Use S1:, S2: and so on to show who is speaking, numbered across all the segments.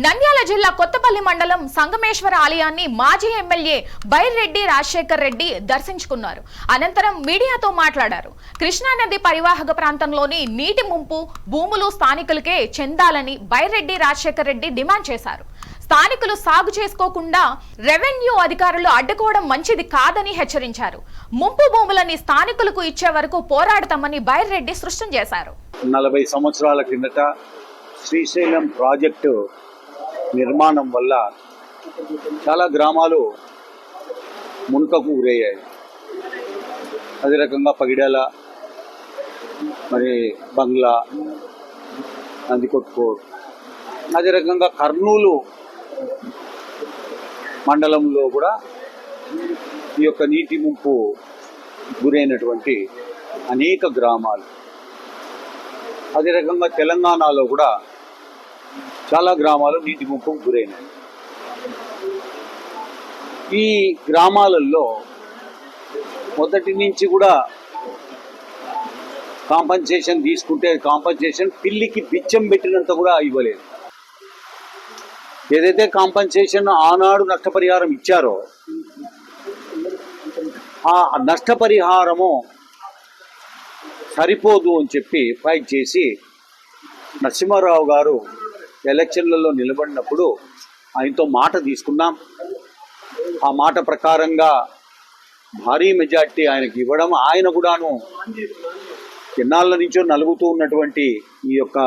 S1: నంద్యాల జిల్లా కొత్తపల్లి మండలం సంగమేశ్వర ఆలయాన్ని మాజీ ఎమ్మెల్యే బైరెడ్డి రాజశేఖర్ రెడ్డి దర్శించుకున్నారు. అనంతరం మీడియాతో మాట్లాడారు. కృష్ణానది పరివాహక ప్రాంతంలోని నీటి ముంపు భూములు స్థానికులకే చెందాలని బైరెడ్డి రాజశేఖర్ రెడ్డి డిమాండ్ చేశారు. స్థానికులు సాగు చేసుకోకుండా రెవెన్యూ అధికారులు అడ్డుకోవడం మంచిది కాదని హెచ్చరించారు. ముంపు భూములని స్థానికులకు ఇచ్చే వరకు పోరాడతామని బైరెడ్డి స్పష్టం చేశారు.
S2: నలభై సంవత్సరాల కిందట శ్రీశైలం ప్రాజెక్టు నిర్మాణం వల్ల చాలా గ్రామాలు మునుకకు గురయ్యాయి. అదే రకంగా పగిడాల మరి బంగ్లా నందికొట్కూర్ అదే రకంగా కర్నూలు మండలంలో కూడా ఈ యొక్క నీటి ముంపు గురైనటువంటి అనేక గ్రామాలు. అదే రకంగా తెలంగాణలో కూడా చాలా గ్రామాలు నీటి ముఖం గురైనాయి ఈ గ్రామాలలో మొదటి నుంచి కూడా కాంపన్సేషన్ తీసుకుంటే కాంపన్సేషన్ పిల్లికి బిచ్చం పెట్టినంత కూడా ఇవ్వలేదు. ఏదైతే కాంపన్సేషన్ ఆనాడు నష్టపరిహారం ఇచ్చారో ఆ నష్టపరిహారము సరిపోదు అని చెప్పి ఫైట్ చేసి నరసింహారావు గారు ఎలక్షన్లలో నిలబడినప్పుడు ఆయనతో మాట తీసుకున్నాం ఆ మాట ప్రకారంగా భారీ మెజార్టీ ఆయనకి ఇవ్వడం ఆయన కూడాను ఎన్నాళ్ళ నుంచో నలుగుతూ ఉన్నటువంటి ఈ యొక్క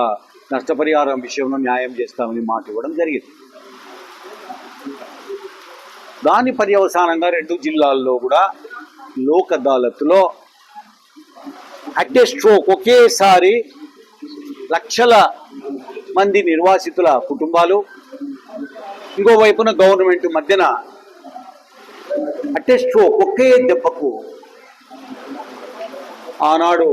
S2: నష్టపరిహారం విషయంలో న్యాయం చేస్తామని మాట ఇవ్వడం జరిగింది. దాని పర్యవసానంగా రెండు జిల్లాల్లో కూడా లోక్ అదాలత్లో అట్టే స్ట్రోక్ ఒకేసారి లక్షల మంది నిర్వాసితుల కుటుంబాలు ఇంకోవైపున గవర్నమెంట్ మధ్యన అట్టే స్ట్రోక్ ఒకే దెబ్బకు ఆనాడు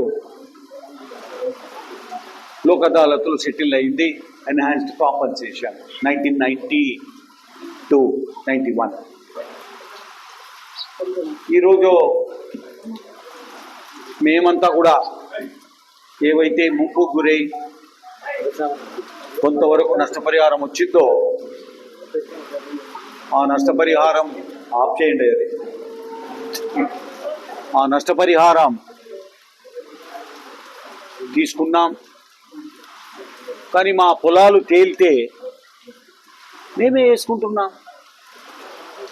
S2: లోక్ అదాలత్లో సెటిల్ అయింది enhanced compensation nineteen ninety two ninety one ఈరోజు మేమంతా కూడా ఏవైతే ముప్పు గురై కొంతవరకు నష్టపరిహారం వచ్చిందో ఆ నష్టపరిహారం ఆఫ్ చేయండి అది. ఆ నష్టపరిహారం తీసుకున్నాం. కానీ మా పొలాలు తేలితే మేమే వేసుకుంటున్నాం.